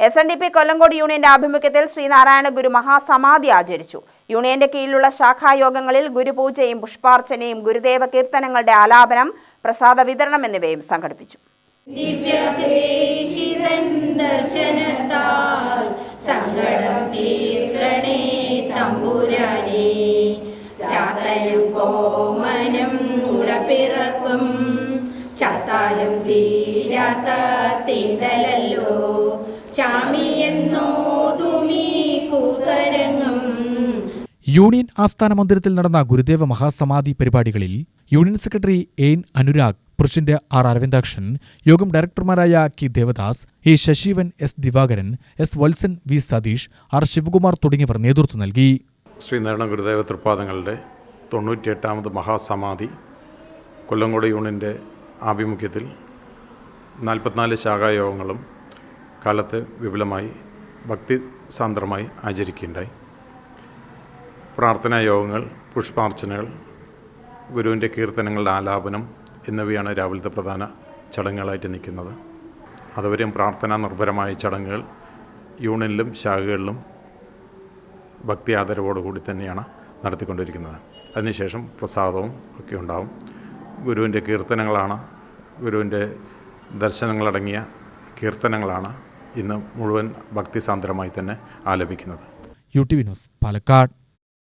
S N D P Kollengode യൂണിയന്റെ ആഭിമുഖ്യത്തിൽ ശ്രീനാരായണ ഗുരു മഹാസമാധി ആചരിച്ചു. യൂണിയന്റെ കീഴിലുള്ള ശാഖായോഗങ്ങളിൽ ഗുരുപൂജയും പുഷ്പാർച്ചനയും ഗുരുദേവ കീർത്തനങ്ങളുടെ ആലാപനം പ്രസാദ വിതരണം എന്നിവയും സംഘടിപ്പിച്ചു ും. യൂണിയൻ ആസ്ഥാന മന്ദിരത്തിൽ നടന്ന ഗുരുദേവ മഹാസമാധി പരിപാടികളിൽ union secretary N Anurag president R Aravindakshan യോഗം ഡയറക്ടർമാരായ K Devadas A Shashivan S Divakaran S Valsan V Satheesh R Sivakumar തുടങ്ങിയവർ നേതൃത്വം നൽകി. ശ്രീനാരായണ ഗുരുദേവ തൃപ്പാദങ്ങളുടെ തൊണ്ണൂറ്റിയെട്ടാമത് മഹാസമാധി കൊല്ലങ്കോട് യൂണിയന്റെ ആഭിമുഖ്യത്തിൽ നാൽപ്പത്തിനാല് ശാഖായോഗങ്ങളും കാലത്ത് വിപുലമായി ഭക്തി സാന്ദ്രമായി ആചരിക്കുകയുണ്ടായി. പ്രാർത്ഥനാ യോഗങ്ങൾ പുഷ്പാർച്ചനകൾ ഗുരുവിന്റെ കീർത്തനങ്ങളുടെ ആലാപനം എന്നിവയാണ് രാവിലത്തെ പ്രധാന ചടങ്ങുകളായിട്ട് നിൽക്കുന്നത്. അതുവരെയും പ്രാർത്ഥനാ നിർഭരമായ ചടങ്ങുകൾ യൂണിയനിലും ശാഖകളിലും ഭക്തി ആദരവോടുകൂടി തന്നെയാണ് നടത്തിക്കൊണ്ടിരിക്കുന്നത്. അതിനുശേഷം പ്രസാദവും ഒക്കെ ഉണ്ടാവും. ഗുരുവിന്റെ കീർത്തനങ്ങളാണ് ഗുരുവിന്റെ ദർശനങ്ങളടങ്ങിയ കീർത്തനങ്ങളാണ് ഇന്ന് മുഴുവൻ ഭക്തിസാന്ദ്രമായി തന്നെ ആലപിക്കുന്നത്. U T V news Palakkad.